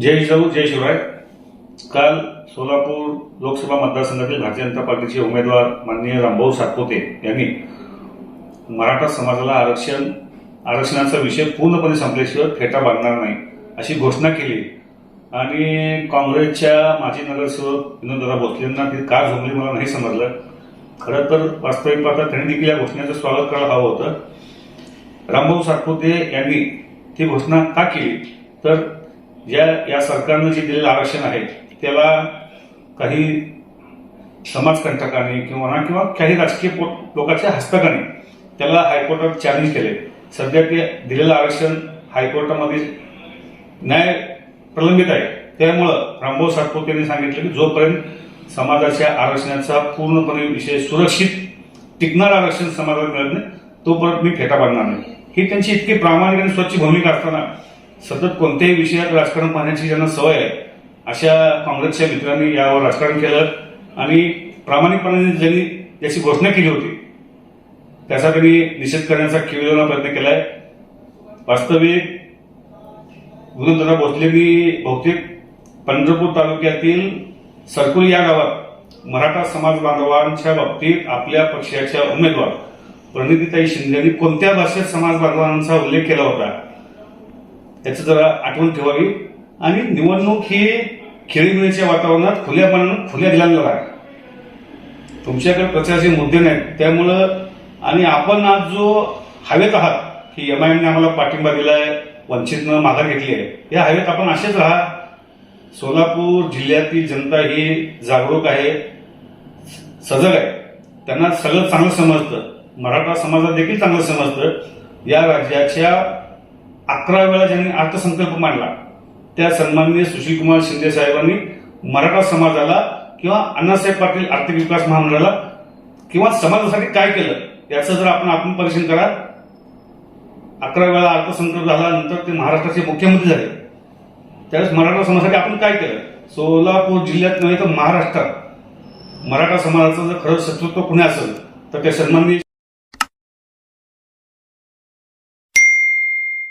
जय जिजाऊ जय शिवराय. काल सोलापूर लोकसभा मतदारसंघातील भारतीय जनता पार्टीचे उमेदवार माननीय रामभाऊ सातपुते यांनी मराठा समाजाला आरक्षण आरक्षणाचा विषय पूर्णपणे संपल्याशिवाय फेटा बांधणार नाही अशी घोषणा केली. आणि काँग्रेसच्या माजी नगरसेवक विनोदराव भोसलेंना ती का झोंबली मला नाही समजलं. खरं तर वास्तविक पाहता त्यांनी देखील या घोषणेचं स्वागत करायला हवं होतं. रामभाऊ सातपुते यांनी ती घोषणा का केली? तर ज्या या सरकारनं जे दिलेलं आरक्षण आहे त्याला काही समाजकंटकाने किंवा किंवा काही राजकीय लोकांच्या हस्तकाने त्याला हायकोर्टात चॅलेंज केले. सध्या ते दिलेलं आरक्षण हायकोर्टामध्ये न्याय प्रलंबित आहे. त्यामुळं रामभाऊ सातपुते यांनी सांगितलं की जोपर्यंत समाजाच्या आरक्षणाचा पूर्णपणे विषय सुरक्षित टिकणारं आरक्षण समाजात मिळत नाही तोपर्यंत मी फेटा बांधणार नाही. ही त्यांची इतकी प्रामाणिक आणि स्वच्छ भूमिका असताना सतत कोणत्याही विषयात राजकारण पाहण्याची ज्यांना सवय आहे अशा काँग्रेसच्या मित्रांनी यावर राजकारण केलं आणि प्रामाणिकपणाने ज्यांनी याची घोषणा केली होती त्याचा त्यांनी निषेध करण्याचा किवळवणा प्रयत्न केलाय. वास्तविक गुरुदादा भोसलेंनी बहुतेक पंढरपूर तालुक्यातील सरकुल या गावात मराठा समाज बांधवांच्या बाबतीत आपल्या पक्षाच्या उमेदवार प्रणितीताई शिंदे यांनी कोणत्या भाषेत समाज बांधवांचा उल्लेख केला होता? त्याचं जरा आठवण ठेवावी. आणि निवडणूक ही खेळीमेळीच्या वातावरणात खुल्या मनानं खुल्या दिलांना आहे. तुमच्याकडे प्रचाराचे मुद्दे नाहीत. त्यामुळं आणि आपण आज जो हवेत आहात की एम आय आम्हाला पाठिंबा दिलाय वंचितनं माघार घेतली आहे या हवेत आपण असेच राहा. सोलापूर जिल्ह्यातील जनता ही जागरूक आहे सजग आहे. त्यांना सगळं चांगलं समजतं. मराठा समाजात देखील चांगलं समजतं. या राज्याच्या अकरा वेळा ज्यांनी अर्थसंकल्प मांडला त्या सन्माननीय सुशीलकुमार शिंदे साहेबांनी मराठा समाजाला किंवा अण्णासाहेब पाटील आर्थिक विकास महामंडळाला किंवा समाजासाठी काय केलं याचं जर आपण आत्मपरीक्षण करा अकरा वेळा अर्थसंकल्प झाल्यानंतर ते महाराष्ट्राचे मुख्यमंत्री झाले. त्यावेळेस मराठा समाजासाठी आपण काय केलं? सोलापूर जिल्ह्यात नव्हे तर महाराष्ट्रात. मराठा समाजाचं जर खरं शत्रुत्व कुणी असेल तर ते सन्माननीय